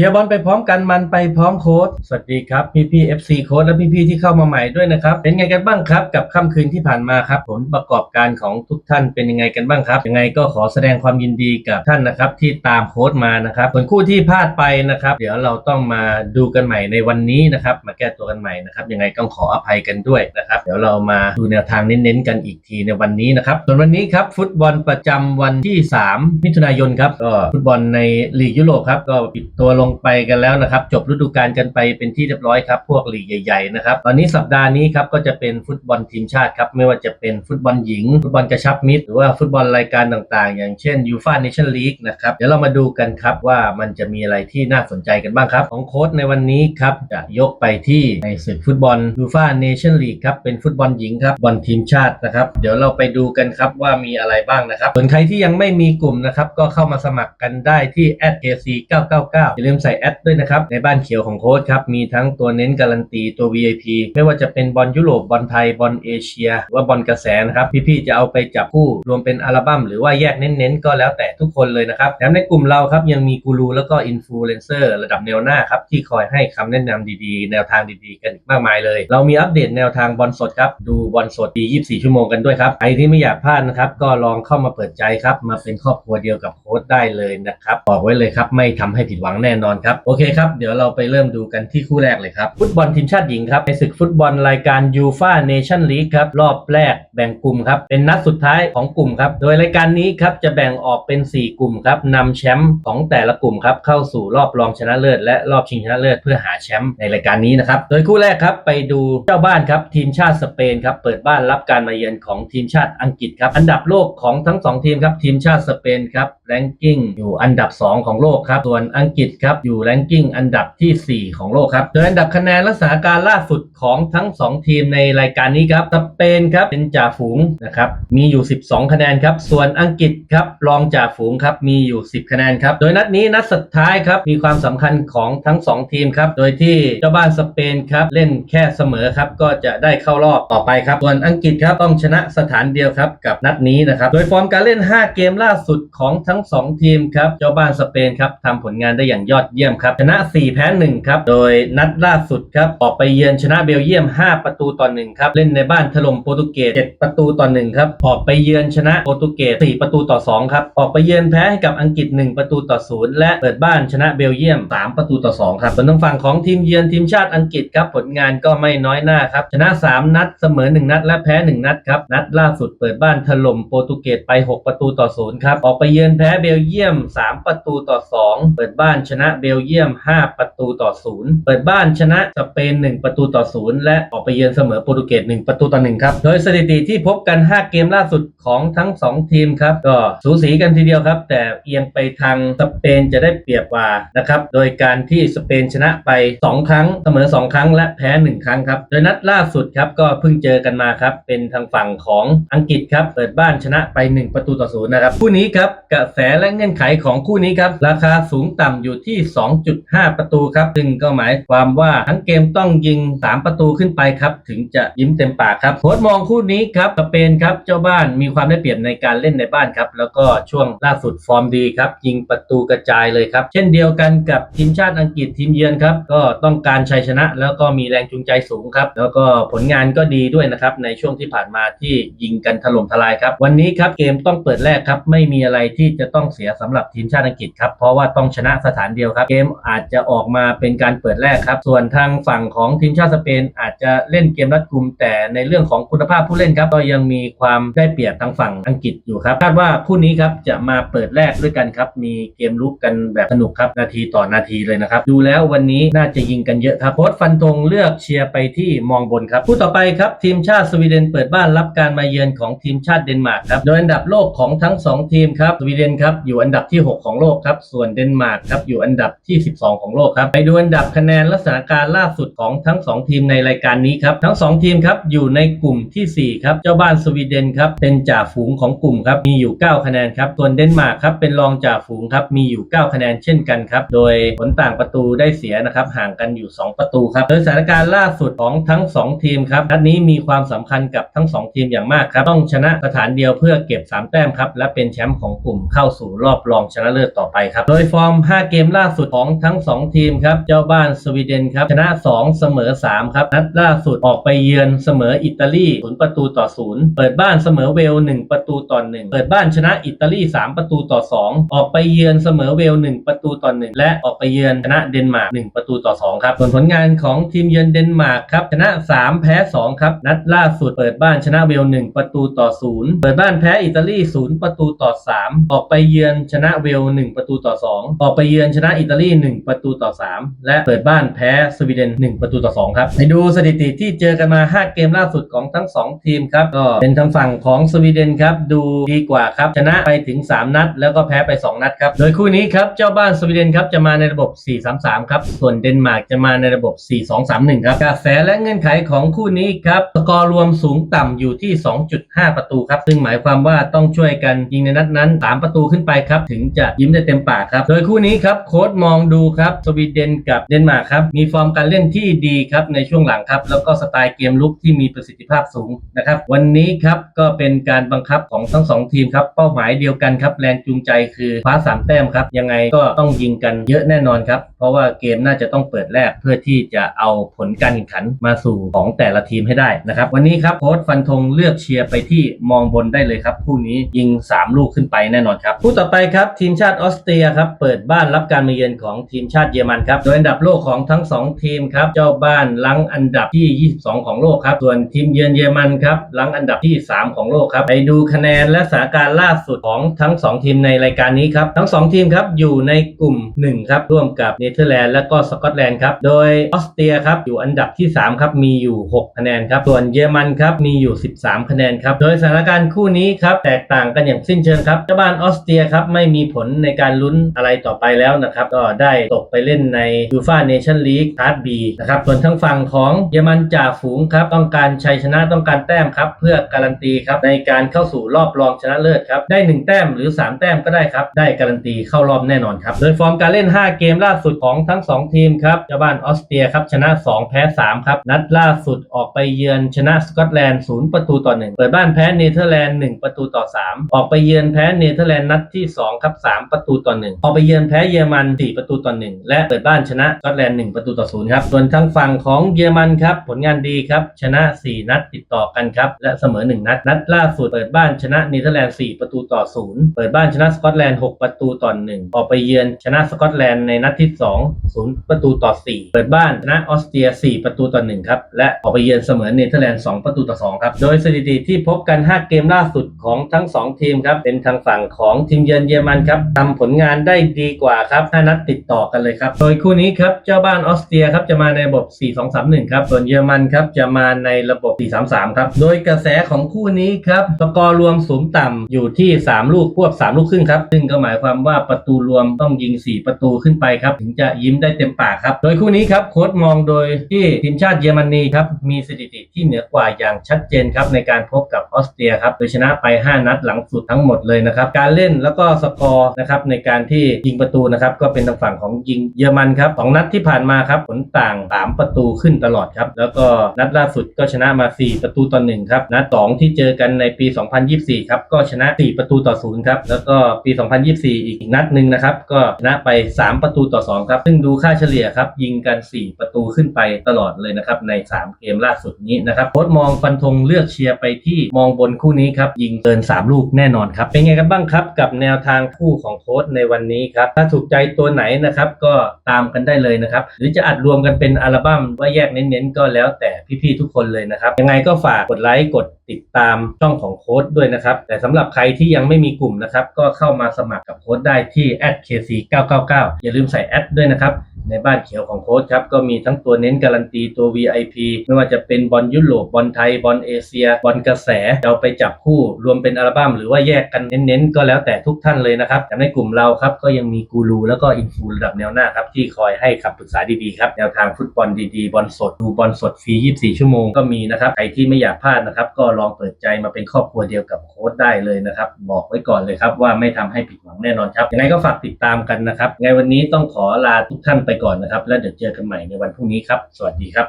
ชียร์บอลไปพร้อมกันมันไปพร้อมโค้ดสวัสดีครับพี่พี่เอฟซีโค้ดและพี่พี่ที่เข้ามาใหม่ด้วยนะครับ เป็นไงกันบ้างครับ กับค่ำคืนที่ผ่านมาครับผลประกอบการของทุกท่านเป็นยังไงกันบ้างครับยังไงก็ขอแสดงความยินดีกับท่านนะครับที่ตามโค้ดมานะครับส่วนคู่ที่พลาดไปนะครับ เดี๋ยวเราต้องมาดูกันใหม่ในวันนี้นะครับ มาแก้ตัวกันใหม่นะครับยังไงต้องขออภัยกันด้วยนะครับเดี๋ยวเรามาดูแนวทางเน้นๆกันอีกทีในวันนี้นะครับส่วนวันนี้ครับฟุตบอลประจำวันที่ 3 มิถุนายนครับก็ฟุตบอลในลีกยุโรปครับก็ปิดตัวลงไปกันแล้วนะครับ จบฤดูกาลกันไปเป็นที่เรียบร้อยครับพวกลีกใหญ่ๆนะครับตอนนี้สัปดาห์นี้ครับก็จะเป็นฟุตบอลทีมชาติครับไม่ว่าจะเป็นฟุตบอลหญิง ฟุตบอลกระชับมิตรหรือว่าฟุตบอลรายการต่างๆ อย่างเช่นยูฟ่าเนชั่นลีกนะครับเดี๋ยวเรามาดูกันครับว่ามันจะมีอะไรที่น่าสนใจกันบ้างครับ ของโค้ชในวันนี้ครับจะยกไปที่ในศึกฟุตบอลยูฟ่าเนชั่นลีกครับเป็นฟุตบอลหญิงครับบอลทีมชาตินะครับ เดี๋ยวเราไปดูกันครับว่ามีอะไรบ้างนะครับส่วนใครที่ยังไม่มีกลุ่มนะครับก็เข้ามาสมัครกันได้ที่ @kc999 อย่าลืมใส่แอดด้วยนะครับ ในบ้านเขียวของโค้ชครับ มีทั้งตัวเน้นการันตีตัว VIP ไม่ว่าจะเป็นบอลยุโรปบอลไทยบอลเอเชียหรือว่าบอลกระแสนะครับ พี่ๆจะเอาไปจับคู่รวมเป็นอัลบั้มหรือว่าแยกเน้นๆ ก็แล้วแต่ทุกคนเลยนะครับแถมในกลุ่มเราครับยังมีกูรูแล้วก็อินฟลูเอนเซอร์ระดับแนวหน้าครับที่คอยให้คำแนะนำดีๆ แนวทางดีๆ กันมากมายเลย เรามีอัปเดตแนวทางบอลสดครับดูบอลสดดี24 ชั่วโมงกันด้วยครับใครที่ไม่อยากพลาดนะครับก็ลองเข้ามาเปิดใจครับมาเป็นครอบครัวเดียวกับโค้ชได้เลยนะครับบอกไว้เลยครับไม่ทำให้ผิดหวังแน่นอนครับ โอเคครับ เดี๋ยวเราไปเริ่มดูกันที่คู่แรกเลยครับ ฟุตบอลทีมชาติหญิงครับ ในศึกฟุตบอลรายการยูฟาเนชั่นลีกครับ รอบแรกแบ่งกลุ่มครับ เป็นนัดสุดท้ายของกลุ่มครับ โดยรายการนี้ครับจะแบ่งออกเป็น 4 กลุ่มครับนำแชมป์ของแต่ละกลุ่มครับเข้าสู่รอบรองชนะเลิศและรอบชิงชนะเลิศเพื่อหาแชมป์ในรายการนี้นะครับ โดยคู่แรกครับไปดูเจ้าบ้านครับทีมชาติสเปนครับเปิดบ้านรับการมาเยือนของทีมชาติอังกฤษครับอันดับโลกของทั้งสองทีมครับทีมชาติสเปนครับแรงกิ้งอยู่อันดับ 2 ของโลกครับส่วนอังกฤษครับอยู่แรงกิ้งอันดับที่ 4 ของโลกครับโดยอันดับคะแนนและสถาการล่าสุดของทั้ง 2 ทีมในรายการนี้ครับสเปนครับเป็นจ่าฝูงนะครับมีอยู่ 12 คะแนนครับ ส่วนอังกฤษครับรองจ่าฝูงครับมีอยู่ 10 คะแนนครับ โดยนัดนี้นัดสุดท้ายครับมีความสำคัญของทั้ง 2 ทีมครับ โดยที่เจ้าบ้านสเปนครับเล่นแค่เสมอครับก็จะได้เข้ารอบต่อไปครับ ส่วนอังกฤษครับต้องชนะสถานเดียวครับกับนัดนี้นะครับโดยฟอร์มการเล่น 5 เกมล่าสุดของทั้ง 2 ทีมครับเจ้าบ้านสเปนครับทำผลงานได้อย่างยอดเยี่ยมครับ ชนะ 4 แพ้ 1 ครับ โดยนัดล่าสุดครับ ออกไปเยือนชนะเบลเยียม 5 ประตูต่อ 1 ครับ เล่นในบ้านถล่มโปรตุเกส 7 ประตูต่อ 1 ครับ ออกไปเยือนชนะโปรตุเกส 4 ประตูต่อ 2 ครับ ออกไปเยือนแพ้ให้กับอังกฤษ 1 ประตูต่อ 0 และเปิดบ้านชนะเบลเยียม 3 ประตูต่อ 2 ครับส่วนทางฝั่งของทีมเยือนทีมชาติอังกฤษครับ ผลงานก็ไม่น้อยหน้าครับ ชนะ 3 นัด เสมอ 1 นัด และแพ้ 1 นัดครับ นัดล่าสุดเปิดบ้านถล่มโปรตุเกสไป 6 ประตูต่อ 0 ครับ ออกไปเยือนแพ้เบลเยียม 3 ประตูต่อ 2 เปิดบ้านชนะเบลเยียม 5 ประตูต่อ 0 เปิดบ้านชนะสเปน 1 ประตูต่อ 0 และออกไปเยือนเสมอโปรตุเกส1ประตูต่อ 1 ครับ โดยสถิติที่พบกัน 5 เกมล่าสุดของทั้ง 2 ทีมครับ ก็สูสีกันทีเดียวครับ แต่เอียงไปทางสเปนจะได้เปรียบกว่านะครับโดยการที่สเปนชนะไป 2 ครั้งเสมอ 2 ครั้ง และแพ้ 1 ครั้งครับโดยนัดล่าสุดครับก็เพิ่งเจอกันมาครับเป็นทางฝั่งของอังกฤษครับเปิดบ้านชนะไป 1 ประตูต่อ 0 นะครับคู่นี้ครับกระแสและเงื่อนไขของคู่นี้ครับราคาสูงต่ำอยู่ที่2.5 ประตูครับ ซึ่งก็หมายความว่าทั้งเกมต้องยิง 3 ประตูขึ้นไปครับ ถึงจะยิ้มเต็มปากครับโค้ชมองคู่นี้ครับสเปนครับเจ้าบ้านมีความได้เปรียบในการเล่นในบ้านครับ แล้วก็ช่วงล่าสุดฟอร์มดีครับ ยิงประตูกระจายเลยครับ เช่นเดียวกันกับทีมชาติอังกฤษทีมเยือนครับ ก็ต้องการชัยชนะ แล้วก็มีแรงจูงใจสูงครับ แล้วก็ผลงานก็ดีด้วยนะครับ ในช่วงที่ผ่านมาที่ยิงกันถล่มทลายครับ วันนี้ครับเกมต้องเปิดแรกครับ ไม่มีอะไรที่จะต้องเสียสำหรับทีมชาติอังกฤษครับ เพราะว่าต้องชนะสถานเดียวครับ เกมอาจจะออกมาเป็นการเปิดแรกครับ ส่วนทางฝั่งของทีมชาติสเปน อาจจะเล่นเกมรัดกุม แต่ในเรื่องของคุณภาพผู้เล่นครับก็ยังมีความได้เปรียบทางฝั่งอังกฤษอยู่ครับคาดว่าคู่นี้ครับจะมาเปิดแรกด้วยกันครับมีเกมลุกกันแบบสนุกครับนาทีต่อนาทีเลยนะครับดูแล้ววันนี้น่าจะยิงกันเยอะครับโค้ชฟันธงเลือกเชียร์ไปที่มองบนครับคู่ต่อไปครับทีมชาติสวีเดนเปิดบ้านรับการมาเยือนของทีมชาติเดนมาร์กครับโดยอันดับโลกของทั้งสองทีมครับสวีเดนครับอยู่อันดับที่ 6 ของโลกครับส่วนเดนมาร์กครับอยู่อันดับที่ 12 ของโลกครับไปดูอันดับคะแนนละสถานการล่าสุดของทั้ง 2 ทีมในรายการนี้ครับทั้ง 2 ทีมครับอยู่ในกลุ่มทีสี่ 4 ครับ เจ้าบ้านสวีเดนครับเป็นจ่าฝูงของกลุ่มครับมีอยู่ 9 คะแนนครับส่วนเดนมาร์กครับเป็นรองจ่าฝูงครับมีอยู่ 9 คะแนนเช่นกันครับโดยผลต่างประตูได้เสียนะครับห่างกันอยู่ 2 ประตูครับโดยสถานการณ์ล่าสุดของทั้ง 2 ทีมครับนัดนี้มีความสำคัญกับทั้ง 2 ทีมอย่างมากครับต้องชนะสถานเดียวเพื่อเก็บ 3 แต้มครับและเป็นแชมป์ของกลุ่มเข้าสู่รอบรองชนะเลิศต่อไปครับโดยฟอร์ม 5 เกมล่าสุดของทั้ง 2 ทีมครับ เจ้าบ้านสวีเดนครับ ชนะ 2 เสมอ 3 ครับ นัดล่าสุดออกไปเยือนเสมออิตาลี0ประตูต่อ 0 เปิดบ้านเสมอเวล 1 ประตูต่อ 1 เปิดบ้านชนะอิตาลี 3 ประตูต่อ 2 ออกไปเยือนเสมอเวล 1 ประตูต่อ 1 และออกไปเยือนชนะเดนมาร์ก 1 ประตูต่อ 2 ครับ ส่วนผลงานของทีมเยือนเดนมาร์กครับ ชนะ 3 แพ้ 2 ครับ นัดล่าสุดเปิดบ้านชนะเวล 1 ประตูต่อ 0 เปิดบ้านแพ้อิตาลี 0 ประตูต่อ 3 ออกไปเยือนชนะเวล 1 ประตูต่อ 2 ออกไปเยือนชนะอิตาลี 1 ประตูต่อ 3 และเปิดบ้านแพ้สวีเดน 1 ประตูต่อ 2 ครับไปดูสถิติที่เจอกันมา 5 เกมล่าสุดของทั้ง 2 ทีมครับ ก็เป็นทางฝั่งของสวีเดนครับ ดูดีกว่าครับ ชนะไปถึง 3 นัด แล้วก็แพ้ไป 2 นัดครับ โดยคู่นี้ครับ เจ้าบ้านสวีเดนครับจะมาในระบบ 4-3-3 ครับ ส่วนเดนมาร์กจะมาในระบบ 4-2-3-1 ครับกระแสและเงื่อนไขของคู่นี้ครับสกอร์รวมสูงต่ำอยู่ที่ 2.5 ประตูครับซึ่งหมายความว่าต้องช่วยกันยิงในนัดนั้น 3 ประตูขึ้นไปครับถึงจะยิ้มได้เต็มปากครับโดยคู่นี้ครับโคค้ดมองดูครับสวีเดนกับเดนมาร์กครับมีฟอร์มการเล่นที่ดีครับในช่วงหลังครับ แล้วก็สไตล์เกมลุกที่มีประสิทธิภาพสูงนะครับวันนี้ครับก็เป็นการบังคับของทั้งสองทีมครับเป้าหมายเดียวกันครับแรงจูงใจคือคว้าสามแต้มครับยังไงก็ต้องยิงกันเยอะแน่นอนครับเพราะว่าเกมน่าจะต้องเปิดแรกเพื่อที่จะเอาผลการแข่งขันมาสู่ของแต่ละทีมให้ได้นะครับ วันนี้ครับโค้ชฟันธงเลือกเชียร์ไปที่มองบนได้เลยครับคู่นี้ยิง 3 ลูกขึ้นไปแน่นอนครับคู่ต่อไปครับทีมชาติออสเตรียครับเปิดบ้านรับการมาเยือนของทีมชาติเยอรมันครับ โดยอันดับโลกของทั้ง 2 ทีมครับ เจ้าบ้านลังอันดับที่ 22 ของโลกครับ ส่วนทีมเยือนเยอรมันครับลังอันดับที่ 3 ของโลกครับ ไปดูคะแนนและสถานการณ์ล่าสุดของทั้ง 2 ทีมในรายการนี้ครับ ทั้ง 2 ทีมครับอยู่ในกลุ่ม 1 ครับ ร่วมกับเนเธอร์แลนด์และก็สกอตแลนด์ครับ โดยออสเตรียครับอยู่อันดับที่ 3 ครับ มีอยู่ 6 คะแนนครับ ส่วนเยอรมันครับมีอยู่ 13 คะแนนครับ โดยสถานการณ์คู่นี้ครับแตกต่างกันอย่างสิ้นเชิงครับเจ้าบ้านออสเตรียครับไม่มีผลในการลุ้นอะไรต่อไปแล้วนะครับก็ได้ตกไปเล่นในยูฟาเนชั่นลีกพาร์ทบีนะครับส่วนทางฝั่งของเยอรมันจ่าฝูงครับต้องการชัยชนะต้องการแต้มครับเพื่อการันตีครับในการเข้าสู่รอบรองชนะเลิศครับได้ 1 แต้มหรือ 3 แต้มก็ได้ครับได้การันตีเข้ารอบแน่นอนครับโดยฟอร์มการเล่น 5 เกมล่าสุดของทั้ง 2 ทีมครับเจ้าบ้านออสเตรียครับชนะ 2 แพ้ 3 ครับ นัดล่าสุดออกไปเยือนชนะสกอตแลนด์0ประตูต่อ 1 เปิดบ้านแพ้เนเธอร์แลนด์ 1 ประตูต่อ 3 ออกไปเยือนแพ้เนเธอร์แลนด์นัดที่2ครับ3ประตูต่อ 1 ออกไปเยือนแพ้เยอรมัน4 ประตูต่อ1และเปิดบ้านชนะสกอตแลนด์1ประตูต่อ0ครับ ส่วนทางฝั่งของเยอรมันครับ ผลงานดีครับ ชนะ 4 นัดติดต่อกันครับ และเสมอ 1 นัด นัดล่าสุดเปิดบ้านชนะเนเธอร์แลนด์4ประตูต่อ0เปิดบ้านชนะสกอตแลนด์6ประตูต่อ1ออกไปเยือนชนะสกอตแลนด์ในนัดที่ 2 0 ประตูต่อ 4 เปิดบ้านชนะออสเตรีย 4 ประตูต่อ1ครับและออกไปเยือนเสมอเนเธอร์แลนด์2ประตูต่อ2ครับโดยสถิติที่พบกัน 5 เกมล่าสุดของทั้ง 2 ทีมครับเป็นทางฝั่งของทีมเยือนเยอรมันครับทำผลงานได้ดีกว่าครับ5 นัดติดต่อกันเลยครับ โดยคู่นี้ครับเจ้าบ้านออสเตรียครับจะมาในระบบ 4-2-3-1 ครับ ส่วนเยอรมันครับจะมาในระบบ 4-3-3 ครับ โดยกระแสของคู่นี้ครับสกอร์รวมสูงต่ำอยู่ที่ 3 ลูกควบ 3 ลูกครึ่งครับ ซึ่งก็หมายความว่าประตูรวมต้องยิง 4 ประตูขึ้นไปครับถึงจะยิ้มได้เต็มปากครับ โดยคู่นี้ครับโค้ชมองโดยที่ทีมชาติเยอรมนีครับมีสถิติ ที่เหนือกว่าอย่างชัดเจนครับในการพบกับออสเตรียครับโดยชนะไป 5 นัดหลังสุดทั้งหมดเลยนะครับการเล่นแล้วก็สกอร์นะครับในการที่ยิงประตูนะครับก็เป็นทางฝั่งของยิงเยอรมันครับสองนัดที่ผ่านมาครับผลต่าง 3 ประตูขึ้นตลอดครับแล้วก็นัดล่าสุดก็ชนะมา 4 ประตูต่อ1ครับนัด2ที่เจอกันในปี 2024 ครับก็ชนะ 4 ประตูต่อ0ครับแล้วก็ปี 2024 อีกนัดหนึ่งนะครับก็ชนะไป 3 ประตูต่อ2ครับซึ่งดูค่าเฉลี่ยครับยิงกัน 4 ประตูขึ้นไปตลอดเลยนะครับใน 3 เกมล่าสุดนี้นะครับโค้ชมองฟันธงเลือกเชียร์ไปที่มองบนคู่นี้ครับยิงเกิน 3 ลูกแน่นอนครับ เป็นไงกันบ้างครับ กับแนวทางคู่ของโค้ชในวันนี้ครับ ถ้าถูกใจตัวไหนนะครับก็ตามกันได้เลยนะครับ หรือจะอัดรวมกันเป็นอัลบั้มว่าแยกเน้นๆ ก็แล้วแต่พี่ๆทุกคนเลยนะครับ ยังไงก็ฝากกดไลค์กดติดตามช่องของโค้ดด้วยนะครับ แต่สำหรับใครที่ยังไม่มีกลุ่มนะครับก็เข้ามาสมัครกับโค้ดได้ที่ @kc999 อย่าลืมใส่แอดด้วยนะครับ ในบ้านเขียวของโค้ดครับก็มีทั้งตัวเน้นการันตีตัว VIP ไม่ว่าจะเป็นบอลยุโรปบอลไทยบอลเอเชียบอลกระแสเราไปจับคู่รวมเป็นอัลบั้มหรือว่าแยกกันเน้นๆ ก็แล้วแต่ทุกท่านเลยนะครับแต่ในกลุ่มเราครับก็ยังมีกูรูแล้วก็อินฟูระดับแนวหน้าครับที่คอยให้คำปรึกษาดีๆครับแนวทางฟุตบอลดีๆบอลสดดูบอลสดฟรี 24 ชั่วโมงก็มีนะครับใครที่ไม่อยากพลาดนะครับก็ลองเปิดใจมาเป็นครอบครัวเดียวกับโค้ดได้เลยนะครับบอกไว้ก่อนเลยครับว่าไม่ทำให้ผิดหวังแน่นอนครับยังไงก็ฝากติดตามกันนะครับไงวันนี้ต้องขอลาทุกท่านไปก่อนนะครับ แล้วเดี๋ยวเจอกันใหม่ในวันพรุ่งนี้ครับ สวัสดีครับ